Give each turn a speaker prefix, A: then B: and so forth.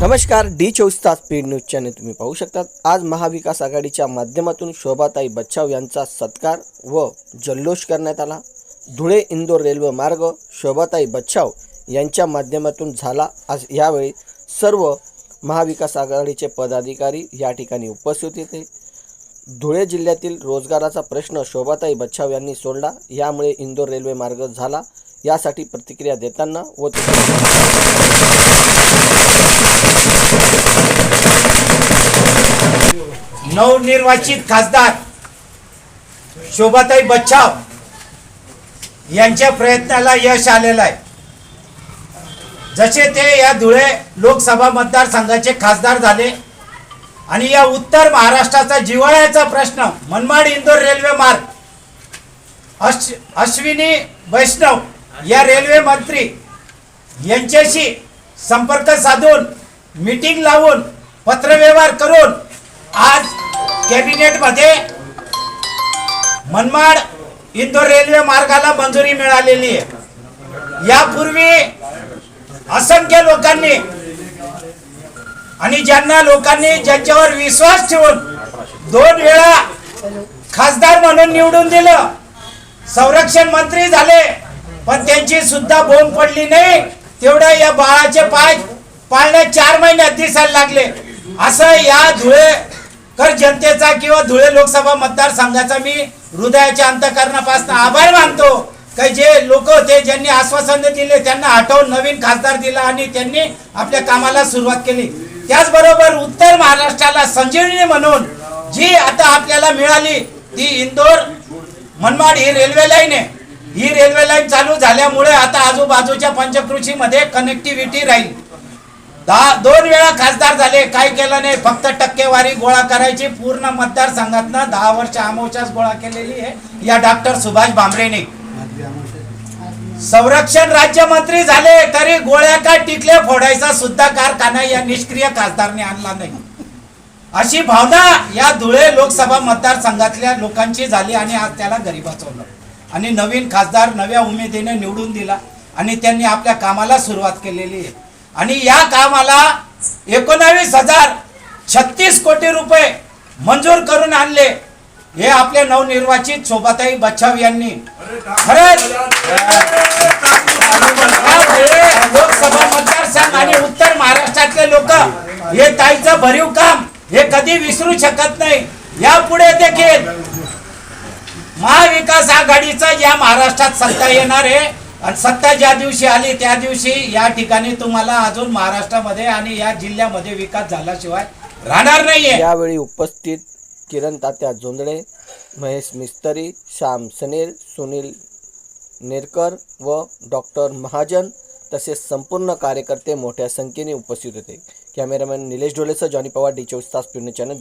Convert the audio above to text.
A: नमस्कार डी चोवीस तास स्पीड न्यूज चॅनल तुम्ही पाहू शकतात. आज महाविकास आघाडीच्या माध्यमातून शोभाताई बच्चाव यांचा सत्कार व जल्लोष करण्यात आला. धुळे इंदोर रेल्वे मार्ग शोभाताई बच्चाव यांच्या माध्यमातून झाला. आज यावेळी सर्व महाविकास आघाडीचे पदाधिकारी या ठिकाणी उपस्थित होते. धुळे जिल्ह्यातील रोजगाराचा प्रश्न शोभाताई बच्चाव यांनी सोडला. यामुळे इंदोर रेल्वे मार्ग झाला. यासाठी प्रतिक्रिया देताना व
B: नवनिर्वाचित खासदार शोभाताई बच्छाव यांच्या प्रयत्नाला यश आलेलं आहे. जसे ते या धुळे लोकसभा मतदारसंघाचे खासदार झाले आणि या उत्तर महाराष्ट्राचा जिव्हाळ्याचा प्रश्न मनमाड इंदोर रेल्वे मार्ग अश अश्विनी वैष्णव या रेल्वे मंत्री यांच्याशी संपर्क साधून मीटिंग लावून पत्रव्यवहार करून आज कॅबिनेटमध्ये मनमाड इंदोर रेल्वे मार्गाला मंजुरी मिळालेली आहे. यापूर्वी असंख्य लोकांनी आणि ज्यांना लोकांनी ज्यांच्यावर विश्वास ठेवून दोन वेळा खासदार म्हणून निवडून दिलं संरक्षण मंत्री झाले पण त्यांची सुद्धा बोंब पडली नाही. तेवढं या बाळाचे पाय पाळण्यात चार महिने दिसायला लागले. असं या धुळे कर जनतेचा किंवा धुळे लोकसभा मतदारसंघाचा मी हृदयाच्या अंतकरणापासून आभार मानतो. काही जे लोक होते ज्यांनी आश्वासन दिले त्यांना हटवून नवीन खासदार दिला आणि त्यांनी आपल्या कामाला सुरुवात केली. त्याचबरोबर उत्तर महाराष्ट्राला संजीवनी म्हणून जी आता आपल्याला मिळाली ती इंदोर मनमाड ही रेल्वे लाईन आहे. ही रेल्वे लाईन चालू झाल्यामुळे आता आजूबाजूच्या पंचकृषीमध्ये कनेक्टिव्हिटी राहील. दहा दोन वेळा खासदार झाले काय केलं नाही फक्त टक्केवारी गोळा करायची पूर्ण मतदारसंघातनं दहा वर्ष अमोशाच गोळा केलेली आहे. या डॉक्टर सुभाष भामरेने. संरक्षण राज्यमंत्री झाले तरी गोळ्या का टिकल्या फोडायचा सुद्धा कारखाना या निष्क्रिय खासदारने आणला नाही. अशी भावना या धुळे लोकसभा मतदारसंघातल्या लोकांची झाली आणि आज त्याला घरी बसवलं. आणि नवीन खासदार नव्या उमेदीने निवडून दिला आणि त्यांनी आपल्या कामाला सुरुवात केलेली आहे. आणि या कामाला एकोणावीस हजार छत्तीस कोटी रुपये मंजूर करून आणले. हे आपले नवनिर्वाचित शोभाताई बच्छाव यांनी. खरंच? लोकसभा मतदारसंघ आणि उत्तर महाराष्ट्रातले लोक हे ताईचं भरीव काम हे कधी विसरू शकत नाही. यापुढे देखील महाविकास आघाडीचा या महाराष्ट्रात सत्ता येणार आहे. आणि सत्ता ज्या दिवशी आली त्या दिवशी या ठिकाणी तुम्हाला अजून महाराष्ट्रामध्ये आणि या जिल्ह्यामध्ये विकास झाल्याशिवाय राहणार नाहीये.
A: यावेळी उपस्थित किरण तात्या जोंधळे महेश मिस्तरी श्याम सनेर सुनील नेरकर व डॉक्टर महाजन तसेच संपूर्ण कार्यकर्ते मोठ्या संख्येने उपस्थित होते. कॅमेरामॅन निलेश डोलेसह जॉनी पवार डी चोवीस तास पिवणे चॅनल.